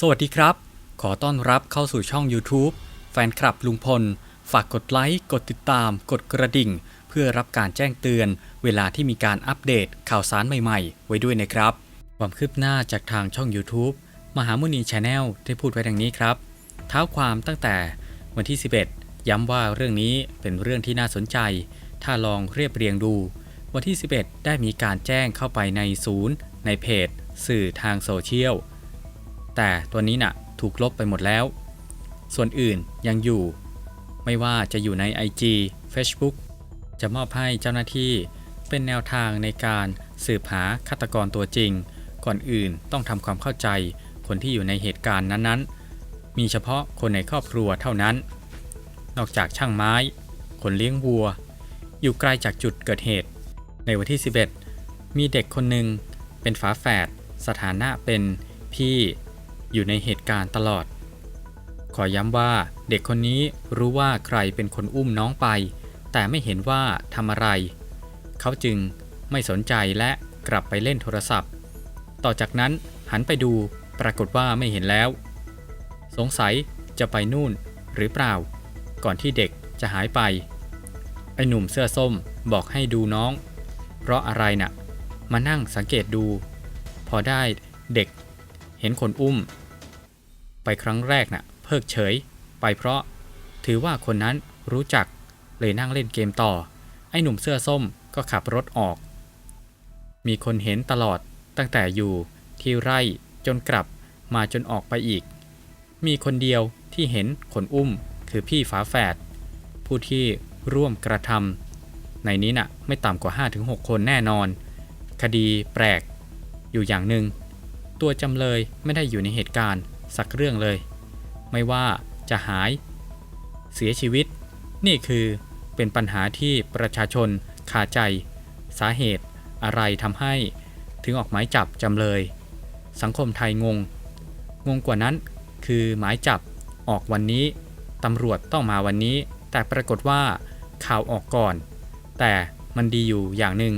สวัสดีครับ ขอต้อนรับเข้าสู่ช่อง YouTube แฟนคลับลุงพล ฝากกดไลค์ กดติดตาม กดกระดิ่ง เพื่อรับการแจ้งเตือน เวลาที่มีการอัปเดตข่าวสารใหม่ๆ ไว้ด้วยนะครับ ความคืบหน้าจากทางช่อง YouTube มหามุนีชาแนลได้พูดไว้ดังนี้ครับ เท้าความตั้งแต่วันที่ 11 ย้ำว่าเรื่องนี้เป็นเรื่องที่น่าสนใจ ถ้าลองเรียบเรียงดู วันที่ 11 ได้มีการแจ้งเข้าไปในศูนย์ ในเพจ สื่อทางโซเชียล แต่ตัวนี้น่ะถูกลบไปหมดแล้ว ส่วนอื่นยังอยู่ ไม่ว่าจะอยู่ใน IG Facebook จะมอบให้เจ้าหน้าที่เป็นแนวทางในการสืบหาฆาตกรตัวจริง ก่อนอื่นต้องทำความเข้าใจคนที่อยู่ในเหตุการณ์นั้นๆ มีเฉพาะคนในครอบครัวเท่านั้น นอกจากช่างไม้ คนเลี้ยงวัว อยู่ไกลจากจุดเกิดเหตุ ในวันที่ 11 มีเด็กคนหนึ่งเป็นฝาแฝดสถานะเป็นพี่ อยู่ในเหตุการณ์ตลอด ขอย้ำว่าเด็กคนนี้รู้ว่าใครเป็นคนอุ้มน้องไป แต่ไม่เห็นว่าทำอะไร เขาจึงไม่สนใจและกลับไปเล่นโทรศัพท์ ต่อจากนั้นหันไปดูปรากฏว่าไม่เห็นแล้ว สงสัยจะไปนู่นหรือเปล่า ก่อนที่เด็กจะหายไป ไอ้หนุ่มเสื้อส้มบอกให้ดูน้อง เพราะอะไรนะ่ะ มานั่งสังเกตดู พอได้เด็กเห็นคนอุ้ม ไปครั้งแรกน่ะเพิกเฉย ไปเพราะ ถือว่าคนนั้นรู้จักเลยนั่งเล่นเกมต่อ ไอ้หนุ่มเสื้อส้มก็ขับรถออก มีคนเห็นตลอดตั้งแต่อยู่ที่ไร่จนกลับมาจนออกไปอีก มีคนเดียวที่เห็นคนอุ้มคือพี่ฝาแฝดผู้ที่ร่วมกระทำในนี้น่ะไม่ต่ำกว่า 5-6 คนแน่นอน คดีแปลกอยู่อย่างหนึ่งตัวจำเลยไม่ได้อยู่ในเหตุการณ์ สักเรื่องเลย ไม่ว่าจะหายเสียชีวิต นี่คือเป็นปัญหาที่ประชาชนคาใจ สาเหตุอะไรทำให้ถึงออกหมายจับจำเลย สังคมไทยงง งงกว่านั้นคือหมายจับออกวันนี้ตำรวจต้องมาวันนี้ แต่ปรากฏว่าข่าวออกก่อน แต่มันดีอยู่อย่างหนึ่ง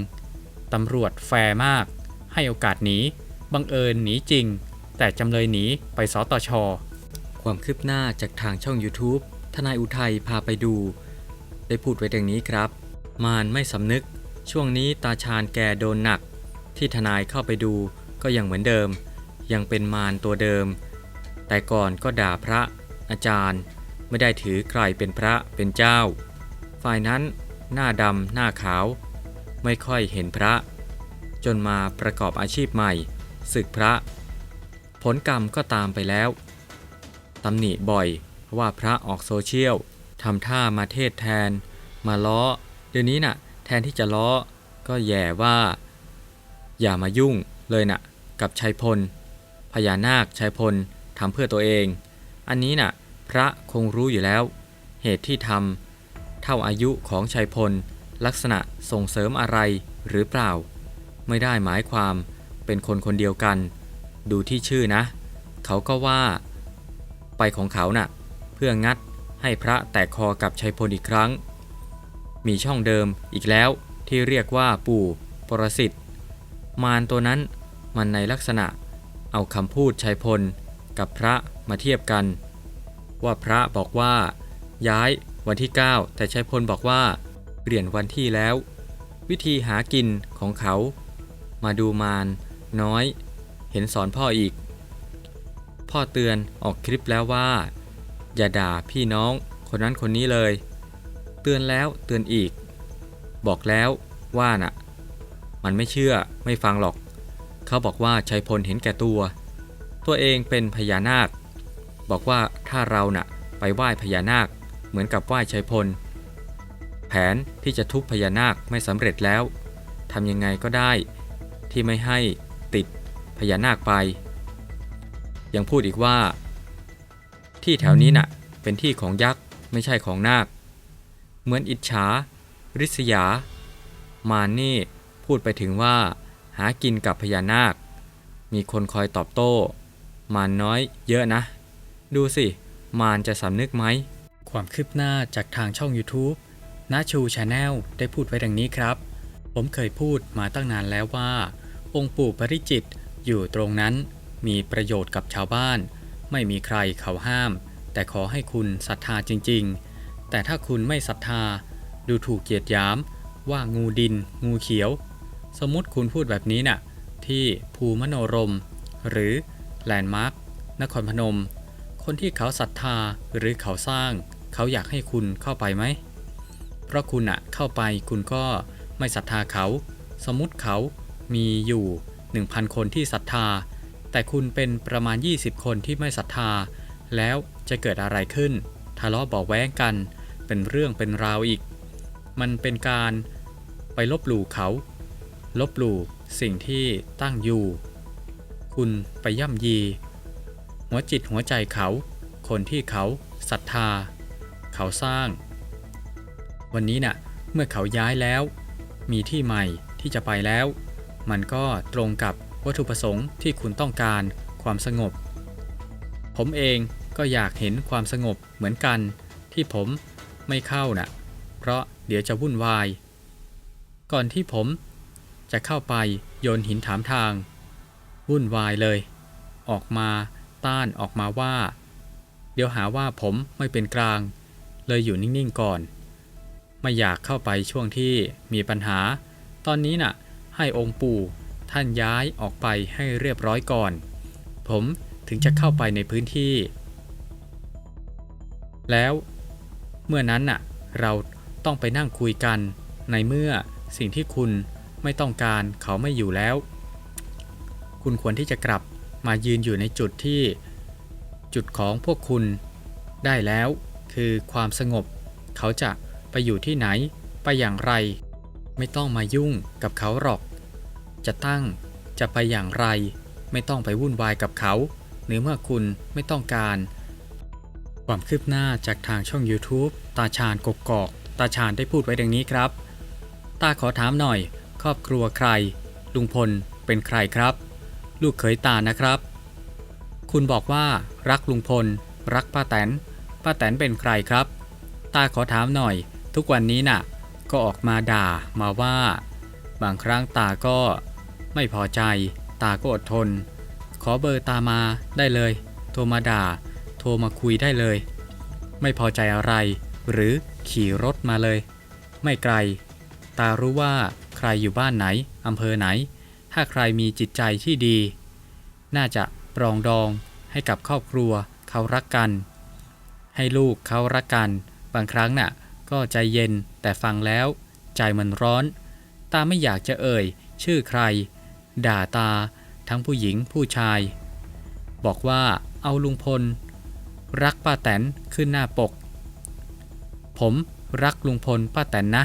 ตำรวจแฟร์มาก ให้โอกาสหนีบังเอิญหนีจริง แต่จำเลยหนีไปสตช ความคืบหน้าจากทางช่อง YouTube ทนายอุทัยพาไปดู ได้พูดไว้ดังนี้ครับ มารไม่สำนึก ช่วงนี้ตาชาญแกโดนหนัก ที่ทนายเข้าไปดูก็ยังเหมือนเดิม ยังเป็นมารตัวเดิม แต่ก่อนก็ด่าพระ อาจารย์ ไม่ได้ถือใครเป็นพระเป็นเจ้า ฝ่ายนั้นหน้าดำหน้าขาว ไม่ค่อยเห็นพระ จนมาประกอบอาชีพใหม่ศึกพระ ผลกรรมก็ตามไปแล้วตำหนิบ่อยว่าพระออกโซเชียลทำท่ามาเทศแทน มาล้อ เดี๋ยวนี้น่ะ แทนที่จะล้อ ก็แย่ว่า อย่ามายุ่งเลยน่ะ กับชัยพล พญานาคชัยพลทำเพื่อตัวเอง อันนี้น่ะ พระคงรู้อยู่แล้ว เหตุที่ทำเท่าอายุของชัยพล ลักษณะส่งเสริมอะไรหรือเปล่า ไม่ได้หมายความเป็นคนคนเดียวกัน ดูที่ชื่อนะ เขาก็ว่า ไปของเขาน่ะ เพื่องัดให้พระแตกคอกับชัยพลอีกครั้ง มีช่องเดิมอีกแล้วที่เรียกว่าปู่ปรสิตมารตัวนั้นมันในลักษณะเอาคำพูดชัยพลกับพระมาเทียบกัน ว่าพระบอกว่า ย้ายวันที่ 9 แต่ชัยพลบอกว่า เปลี่ยนวันที่แล้ว วิธีหากินของเขา มาดูมารน้อย ห็นสอนพ่ออีก พ่อเตือนออกคลิปแล้วว่า อย่าด่าพี่น้องคนนั้นคนนี้เลย เตือนแล้วเตือนอีก บอกแล้วว่าน่ะ มันไม่เชื่อไม่ฟังหรอก เขาบอกว่าชัยพลเห็นแก่ตัว ตัวเองเป็นพญานาค บอกว่าถ้าเราน่ะไปไหว้พญานาค เหมือนกับไหว้ชัยพล แผนที่จะทุบพญานาคไม่สำเร็จแล้วทำยังไงก็ได้ ที่ไม่ให้ พญานาคไป ยังพูดอีกว่า ที่แถวนี้น่ะเป็นที่ของยักษ์ไม่ใช่ของนาค เหมือนอิจฉา ริษยา มานี่พูดไปถึงว่าหากินกับพญานาค มีคนคอยตอบโต้ มารน้อยเยอะนะ ดูสิ มารจะสำนึกไหม ความคืบหน้าจากทางช่อง YouTube นาชูชาแนลได้พูดไว้ดังนี้ครับ ผมเคยพูดมาตั้งนานแล้วว่า องค์ปู่ปริจิต อยู่ตรงนั้นมีประโยชน์กับชาวบ้าน ไม่มีใครเขาห้าม แต่ขอให้คุณศรัทธาจริง ๆ แต่ถ้าคุณไม่ศรัทธา ดูถูกเกียรติยาม ว่างูดิน งูเขียว สมมติคุณพูดแบบนี้น่ะ ที่ภูมโนรม หรือแลนด์มาร์กนครพนม คนที่เขาศรัทธาหรือเขาสร้าง เขาอยากให้คุณเข้าไปไหม เพราะคุณอะเข้าไปคุณก็ไม่ศรัทธาเขา สมมติเขามีอยู่ 1,000 คนที่ศรัทธา แต่คุณเป็นประมาณ 20 คนที่ไม่ศรัทธา แล้วจะเกิดอะไรขึ้น ทะเลาะเบาแว้งกัน เป็นเรื่องเป็นราวอีก มันเป็นการไปลบหลู่เขา ลบหลู่สิ่งที่ตั้งอยู่ คุณไปย่ำยี หัวจิตหัวใจเขา คนที่เขาศรัทธา เขาสร้าง วันนี้น่ะ เมื่อเขาย้ายแล้ว มีที่ใหม่ที่จะไปแล้ว มันก็ตรงกับวัตถุประสงค์ที่คุณต้องการความสงบ ผมเองก็อยากเห็นความสงบเหมือนกัน ที่ผมไม่เข้าน่ะ เพราะเดี๋ยวจะวุ่นวาย ก่อนที่ผมจะเข้าไปโยนหินถามทาง วุ่นวายเลย ออกมาต้านออกมาว่า เดี๋ยวหาว่าผมไม่เป็นกลาง เลยอยู่นิ่งๆก่อน ไม่อยากเข้าไปช่วงที่มีปัญหา ตอนนี้น่ะ ให้องค์ปู่ท่านย้ายออกไปให้เรียบร้อยก่อน ผมถึงจะเข้าไปในพื้นที่ แล้วเมื่อนั้นน่ะ เราต้องไปนั่งคุยกัน ในเมื่อสิ่งที่คุณไม่ต้องการเขาไม่อยู่แล้ว คุณควรที่จะกลับมายืนอยู่ในจุดที่ จุดของพวกคุณได้แล้ว คือความสงบ เขาจะไปอยู่ที่ไหนไปอย่างไร ไม่ต้องมายุ่งกับเขาหรอก จะตั้งจะไปอย่างไร ไม่ต้องไปวุ่นวายกับเขาหรือเมื่อคุณไม่ต้องการ ความคืบหน้าจากทางช่อง YouTube ตาชาญกกกอก ตาชาญได้พูดไว้ดังนี้ครับ ตาขอถามหน่อย ครอบครัวใคร ลุงพลเป็นใครครับ ลูกเขยตานะครับ คุณบอกว่ารักลุงพล รักป้าแตนป้าแตนเป็นใครครับ ตาขอถามหน่อย ทุกวันนี้น่ะ ก็ออกมาด่ามาว่า บางครั้งตาก็ไม่พอใจ ตาก็อดทน ขอเบอร์ตามาได้เลย โทรมาด่า โทรมาคุยได้เลย ไม่พอใจอะไร หรือขี่รถมาเลย ไม่ไกล ตารู้ว่าใครอยู่บ้านไหนอำเภอไหน ถ้าใครมีจิตใจที่ดี น่าจะปรองดองให้กับครอบครัวเขารักกัน ให้ลูกเขารักกัน บางครั้งน่ะ ก็ใจเย็นแต่ฟังแล้ว ใจมันร้อน ตาไม่อยากจะเอ่ย ชื่อใคร ด่าตา ทั้งผู้หญิงผู้ชาย บอกว่าเอาลุงพล รักป้าแตนขึ้นหน้าปก ผมรักลุงพลป้าแตนนะ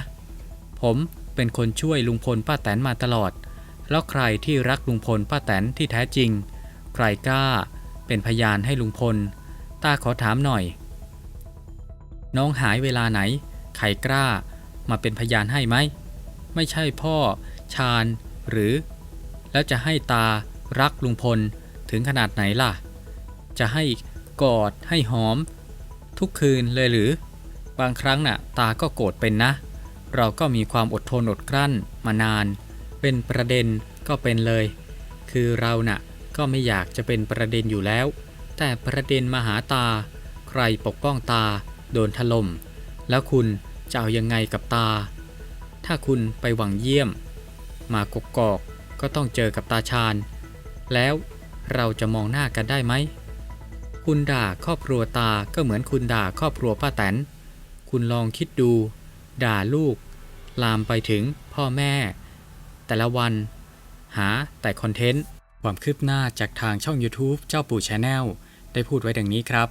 ผมเป็นคนช่วยลุงพลป้าแตนมาตลอด แล้วใครที่รักลุงพลป้าแตนที่แท้จริง ใครกล้าเป็นพยานให้ลุงพล ตาขอถามหน่อย น้องหายเวลาไหน ครกล้ามาเป็นพยานให้ไหม ไม่ใช่พ่อชาญหรือ แล้วจะให้ตารักลุงพลถึงขนาดไหนล่ะ จะให้กอดให้หอม ทุกคืนเลยหรือ บางครั้งน่ะตาก็โกรธเป็นนะ เราก็มีความอดทนอดกลั้นมานาน เป็นประเด็นก็เป็นเลย คือเราน่ะก็ไม่อยากจะเป็นประเด็นอยู่แล้ว แต่ประเด็นมาหาตา ใครปกป้องตา โดนถล่ม แล้วคุณ จะเอายังไงกับตา ถ้าคุณไปหวังเยี่ยม มากกกอกก็ต้องเจอกับตาชาญ แล้วเราจะมองหน้ากันได้ไหม คุณด่าครอบครัวตาก็เหมือนคุณด่าครอบครัวป้าแตน คุณลองคิดดู ด่าลูก ลามไปถึงพ่อแม่ แต่ละวัน หาแต่คอนเทนต์ ความคืบหน้าจากทางช่อง YouTube เจ้าปู่ชาแนลได้พูดไว้ดังนี้ครับ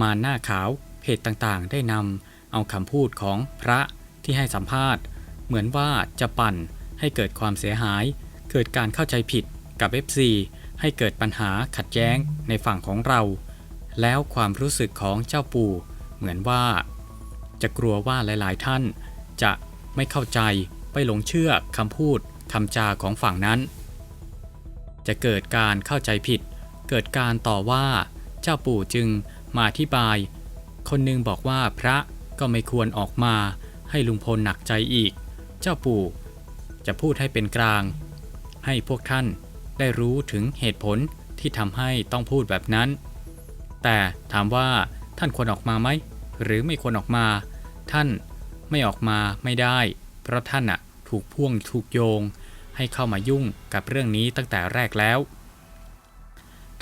มาหน้าขาวเพจต่างๆ ได้นำ เอาคำพูดของพระที่ให้สัมภาษณ์ เหมือนว่าจะปั่นให้เกิดความเสียหาย เกิดการเข้าใจผิดกับ FC ให้เกิดปัญหาขัดแย้งในฝั่งของเรา แล้วความรู้สึกของเจ้าปู่ เหมือนว่า จะกลัวว่าหลาย ๆ ท่าน จะไม่เข้าใจไปหลงเชื่อคำพูดคำจาของฝั่งนั้น จะเกิดการเข้าใจผิด เกิดการต่อว่า เจ้าปู่จึงมาอธิบาย คนหนึงบอกว่าพระ ก็ไม่ควรออกมาให้ลุงพลหนักใจอีก เจ้าปู่จะพูดให้เป็นกลาง ให้พวกท่านได้รู้ถึงเหตุผลที่ทำให้ต้องพูดแบบนั้น แต่ถามว่าท่านควรออกมาไหม หรือไม่ควรออกมา ท่านไม่ออกมาไม่ได้ เพราะท่านอะถูกพ่วงถูกโยง ให้เข้ามายุ่งกับเรื่องนี้ตั้งแต่แรกแล้ว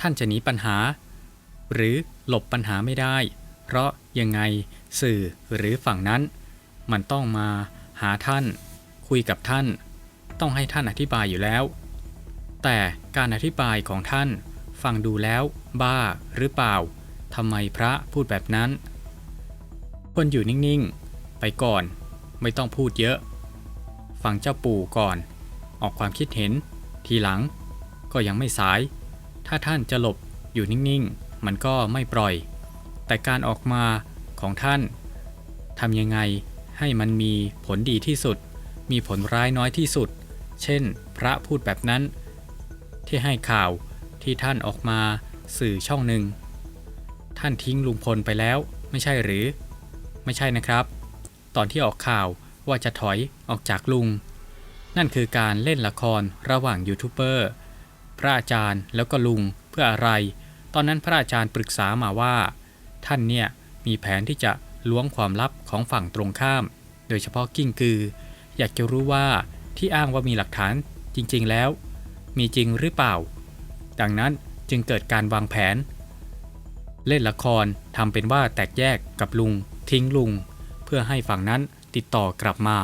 ท่านจะหนีปัญหา หรือหลบปัญหาไม่ได้ เพราะยังไง สื่อหรือฝั่งนั้น มันต้องมาหาท่าน คุยกับท่าน ต้องให้ท่านอธิบายอยู่แล้ว แต่การอธิบายของท่าน ฟังดูแล้ว บ้าหรือเปล่าทำไมพระพูดแบบนั้นควรอยู่นิ่งๆ ไปก่อน ไม่ต้องพูดเยอะ ฟังเจ้าปู่ก่อน ออกความคิดเห็น ทีหลัง ก็ยังไม่สาย ถ้าท่านจะหลบอยู่นิ่งๆ มันก็ไม่ปล่อย แต่การออกมา ของท่านทำยังไงให้มันมีผลดีที่สุด มีผลร้ายน้อยที่สุด เช่น พระพูดแบบนั้น ที่ให้ข่าวที่ท่านออกมาสื่อช่องหนึ่ง ท่านทิ้งลุงพลไปแล้ว ไม่ใช่หรือ ไม่ใช่นะครับ ตอนที่ออกข่าวว่าจะถอยออกจากลุง นั่นคือการเล่นละครระหว่างยูทูบเบอร์พระอาจารย์แล้วก็ลุงเพื่ออะไร ตอนนั้นพระอาจารย์ปรึกษามาว่า ท่านเนี่ย มีแผนที่จะล้วงความลับของฝั่งตรงข้าม โดยเฉพาะกิ้งกือ อยากจะรู้ว่าที่อ้างว่ามีหลักฐานจริงๆแล้ว มีจริงหรือเปล่า ดังนั้นจึงเกิดการวางแผน เล่นละครทำเป็นว่าแตกแยกกับลุง ทิ้งลุง เพื่อให้ฝั่งนั้นติดต่อกลับมา